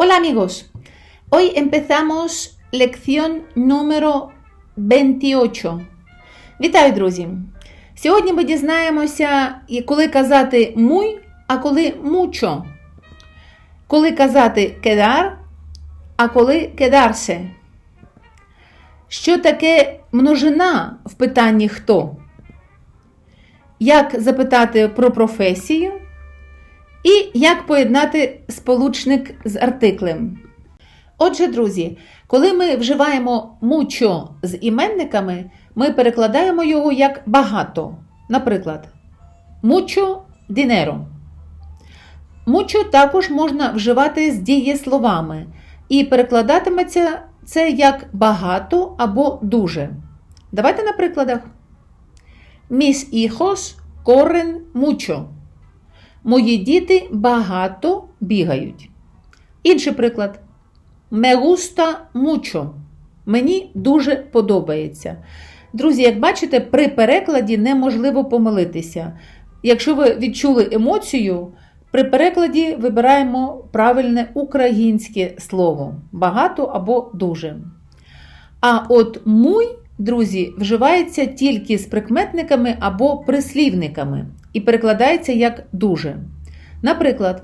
Hola amigos, hoy empezamos lección número 28. Вітаю, друзі! Сьогодні ми дізнаємося, коли казати муй, а коли мучо. Коли казати кедар, а коли кедарсе. Що таке множина в питанні хто? Як запитати про професію? І як поєднати сполучник з артиклем. Отже, друзі, коли ми вживаємо мучо з іменниками, ми перекладаємо його як багато. Наприклад, мучо дінеро. Мучо також можна вживати з дієсловами, і перекладатиметься це як багато або дуже. Давайте на прикладах. Mis hijos corren mucho. Мої діти багато бігають. Інший приклад. Me gusta mucho. Мені дуже подобається. Друзі, як бачите, при перекладі неможливо помилитися. Якщо ви відчули емоцію, при перекладі вибираємо правильне українське слово багато або дуже. А от муй, друзі, вживається тільки з прикметниками або прислівниками і перекладається як дуже. Наприклад,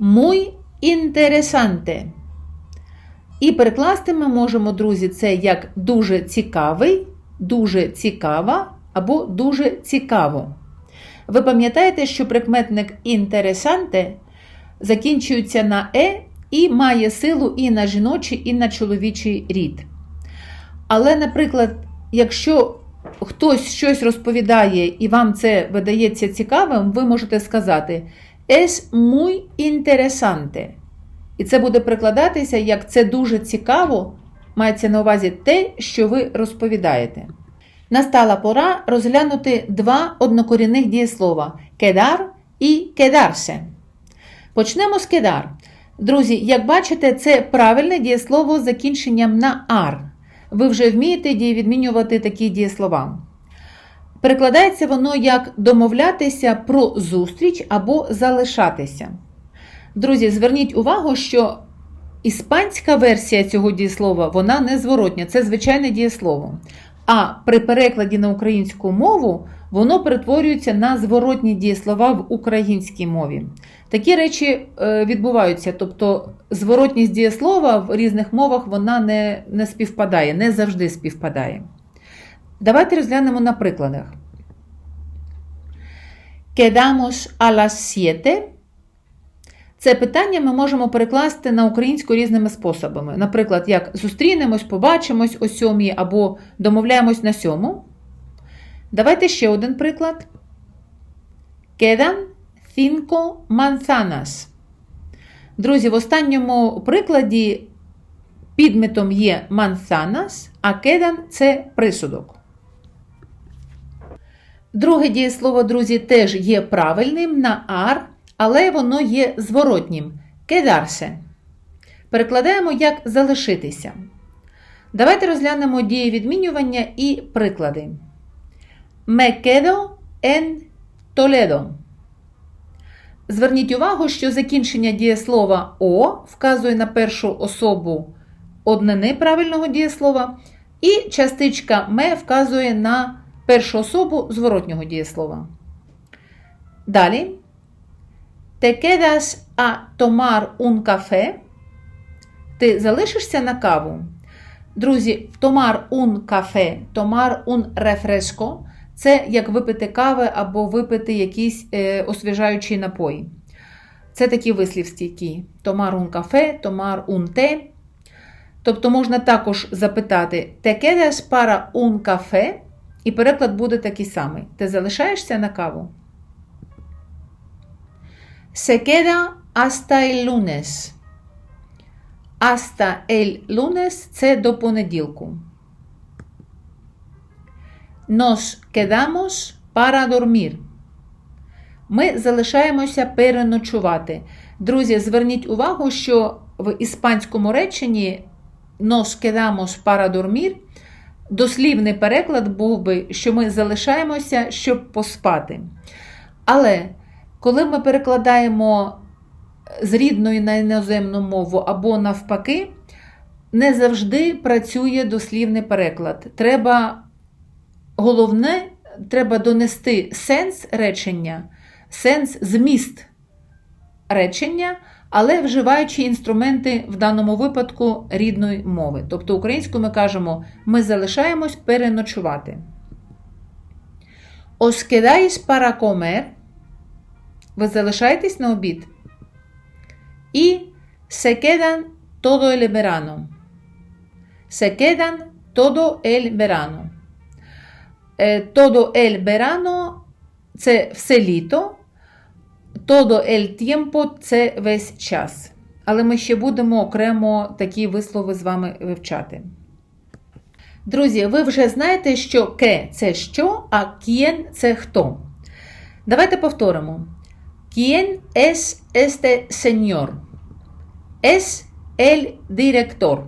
muy interesante. І перекласти ми можемо, друзі, це як дуже цікавий, дуже цікава або дуже цікаво. Ви пам'ятаєте, що прикметник інтересанте закінчується на е і має силу і на жіночий, і на чоловічий рід. Але, наприклад, якщо хтось щось розповідає і вам це видається цікавим, ви можете сказати es muy interesante. І це буде прикладатися, як це дуже цікаво, мається на увазі те, що ви розповідаєте. Настала пора розглянути два однокорінних дієслова кедар і кедарсе. Почнемо з кедар. Друзі, як бачите, це правильне дієслово з закінченням на ар. Ви вже вмієте дієвідмінювати такі дієслова. Перекладається воно як домовлятися про зустріч або залишатися. Друзі, зверніть увагу, що іспанська версія цього дієслова вона незворотня, це звичайне дієслово. А при перекладі на українську мову воно перетворюється на зворотні дієслова в українській мові. Такі речі відбуваються, тобто зворотність дієслова в різних мовах вона не, не співпадає, не завжди співпадає. Давайте розглянемо на прикладах. Quedamos a 7. Це питання ми можемо перекласти на українську різними способами. Наприклад, як зустрінемось, побачимось о сьомій або домовляємось на сьому. Давайте ще один приклад. Quedan cinco manzanas. Друзі, в останньому прикладі підметом є manzanas, а quedan – це присудок. Друге дієслово, друзі, теж є правильним на ар, але воно є зворотнім quedarse. Перекладаємо як залишитися. Давайте розглянемо дієвідмінювання і приклади. Me quedo en Toledo. Зверніть увагу, що закінчення дієслова О вказує на першу особу однини правильного дієслова, і частичка ме вказує на першу особу зворотнього дієслова. Далі. Te quedas a tomar un café. Ти залишишся на каву. Друзі, tomar un café, tomar un refresco – це як випити кави або випити якийсь е, освіжаючий напій. Це такі вислів стійкі. Tomar un café, tomar un té. Тобто можна також запитати Te quedas para un café? І переклад буде такий самий. Ти залишаєшся на каву? Se queda hasta el lunes. Hasta el lunes – це до понеділку. Nos quedamos para dormir. Ми залишаємося переночувати. Друзі, зверніть увагу, що в іспанському реченні nos quedamos para dormir дослівний переклад був би, що ми залишаємося, щоб поспати. Але коли ми перекладаємо з рідної на іноземну мову або навпаки, не завжди працює дослівний переклад. Треба головне, треба донести сенс речення, сенс зміст речення, але вживаючи інструменти в даному випадку рідної мови. Тобто українською ми кажемо, ми залишаємось переночувати. Os comer. Ви залишаєтесь на обід. І se quedan todo el verano. Se quedan todo el verano. Е, Todo el verano – це все літо. Todo el tiempo – це весь час. Але ми ще будемо окремо такі вислови з вами вивчати. Друзі, ви вже знаєте, що ке це що, а к'єн це хто. Давайте повторимо. ¿Quién es este señor? Es el director.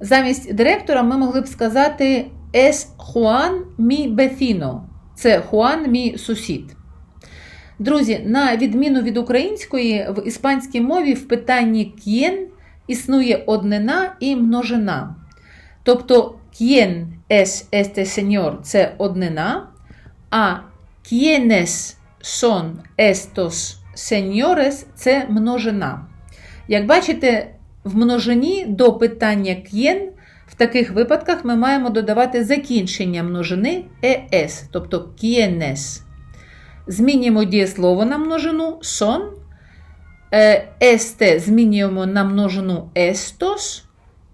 Замість директора ми могли б сказати Es Juan mi vecino. Це Хуан мій сусід. Друзі, на відміну від української, в іспанській мові в питанні «quién» існує однина і множина. Тобто «quién es este señor» – це однина, а «quiénes son estos señores» – це множина. Як бачите, в множині до питання «quién» в таких випадках ми маємо додавати закінчення множини «es», тобто «quiénes». Змінюємо дієслово на множину son. Este змінюємо на множину estos.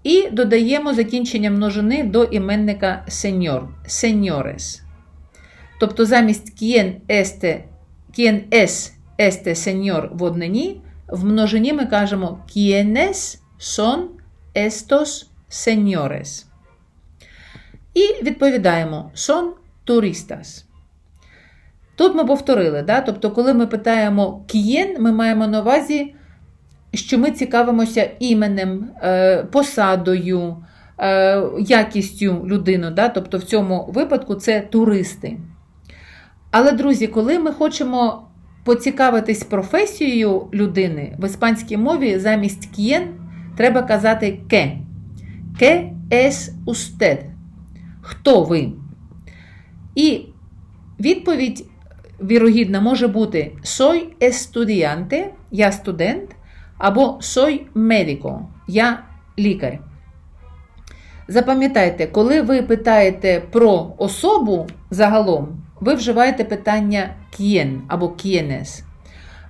І додаємо закінчення множини до іменника señor, señores. Тобто замість quien, este, quien es este señor в в множині ми кажемо quienes son estos señores. І відповідаємо son turistas. Тут ми повторили, да? тобто, коли ми питаємо кієн, ми маємо на увазі, що ми цікавимося іменем, е, посадою, е, якістю людини. Да? Тобто, в цьому випадку це туристи. Але, друзі, коли ми хочемо поцікавитись професією людини, в іспанській мові замість кієн треба казати ке. Ке es usted? Хто ви? І відповідь вірогідна може бути soy estudiante, я студент, або soy médico, я лікар. Запам'ятайте, коли ви питаєте про особу загалом, ви вживаєте питання quién або quiénes.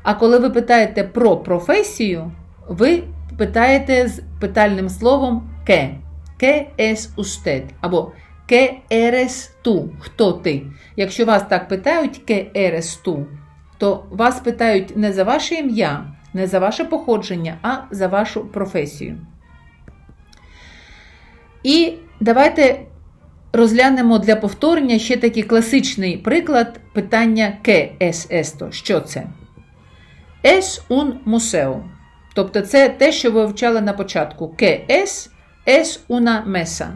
А коли ви питаєте про професію, ви питаєте з питальним словом que. Que es usted? Або que eres tú? Хто ти? Якщо вас так питають que eres tú, то вас питають не за ваше ім'я, не за ваше походження, а за вашу професію. І давайте розглянемо для повторення ще такий класичний приклад питання «Qué es esto?» Що це? Es un museo. Тобто це те, що ви вивчали на початку. ¿Qué es? Es una mesa.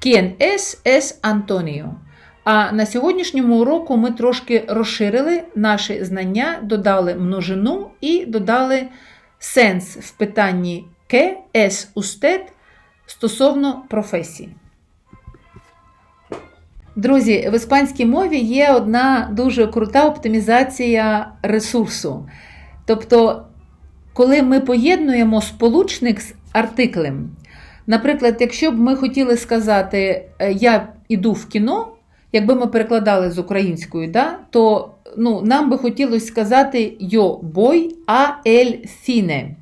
¿Quién es? Es Antonio. А на сьогоднішньому уроку ми трошки розширили наші знання, додали множину і додали сенс в питанні «Qué es usted?» стосовно професії. Друзі, в іспанській мові є одна дуже крута оптимізація ресурсу. Тобто, коли ми поєднуємо сполучник з артиклем, наприклад, якщо б ми хотіли сказати Я йду в кіно, якби ми перекладали з української, да, то ну, нам би хотілося сказати Yo voy a el cine.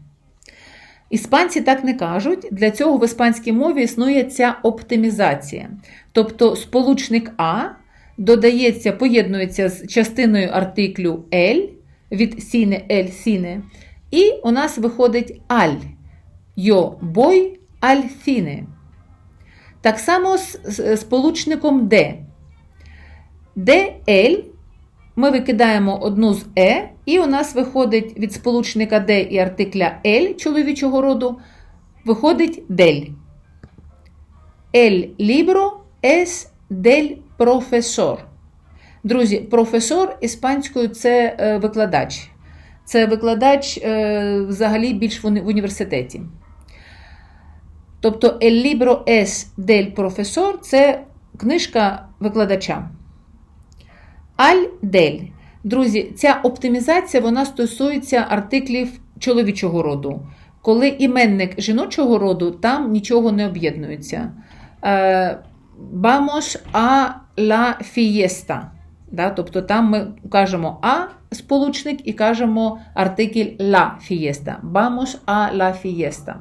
Іспанці так не кажуть. Для цього в іспанській мові існує ця оптимізація. Тобто сполучник А додається, поєднується з частиною артиклю «ель» від сіне ель сіне. І у нас виходить аль. Йо бой аль сіне. Так само з сполучником Д. Де ель ми викидаємо одну з Е, і у нас виходить від сполучника Д і артикля L чоловічого роду, виходить дель. El libro es del profesor. Друзі, професор іспанською це викладач. це викладач е, взагалі більш в університеті. Тобто El libro es del profesor це книжка викладача. Аль дель. Друзі, ця оптимізація вона стосується артиклів чоловічого роду. Коли іменник жіночого роду, там нічого не об'єднується. Е, Vamos a la fiesta. Тобто там ми кажемо а сполучник і кажемо артикль la fiesta. Vamos a la fiesta.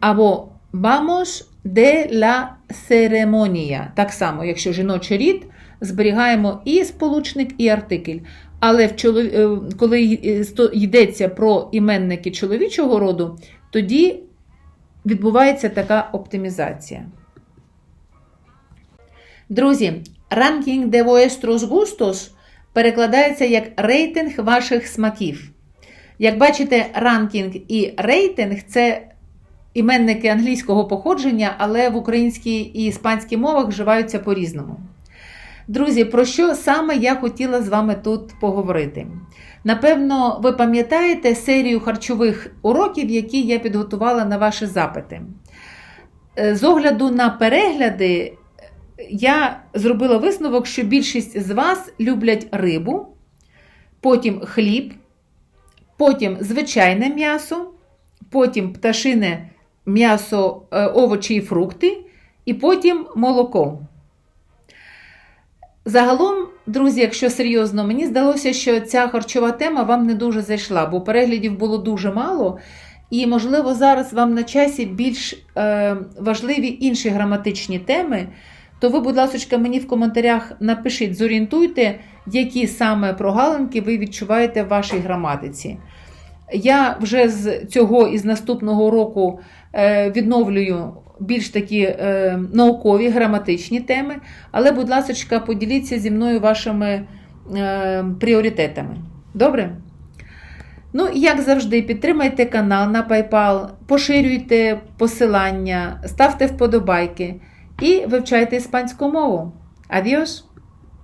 Або vamos de la ceremonia. Так само, якщо жіночий рід, зберігаємо і сполучник, і артикль. Але в чолов... е, коли йдеться про іменники чоловічого роду, тоді відбувається така оптимізація. Друзі, ранкінг de vuestros gustos перекладається як рейтинг ваших смаків. Як бачите, ранкінг і рейтинг це іменники англійського походження, але в українській і іспанській мовах вживаються по-різному. Друзі, про що саме я хотіла з вами тут поговорити? Напевно, ви пам'ятаєте серію харчових уроків, які я підготувала на ваші запити. Е, З огляду на перегляди, я зробила висновок, що більшість з вас люблять рибу, потім хліб, потім звичайне м'ясо, потім пташине м'ясо, е, овочі і фрукти, і потім молоко. Загалом, друзі, якщо серйозно, мені здалося, що ця харчова тема вам не дуже зайшла, бо переглядів було дуже мало, і, можливо, зараз вам на часі більш е, важливі інші граматичні теми. То ви, будь ласка, мені в коментарях напишіть, зорієнтуйте, які саме прогалинки ви відчуваєте в вашій граматиці. Я вже з цього і з наступного року е, відновлюю більш такі е, наукові граматичні теми, але, будь ласка, поділіться зі мною вашими е, пріоритетами. Добре? Ну, як завжди, підтримайте канал на PayPal, поширюйте посилання, ставте вподобайки і вивчайте іспанську мову. Адіос!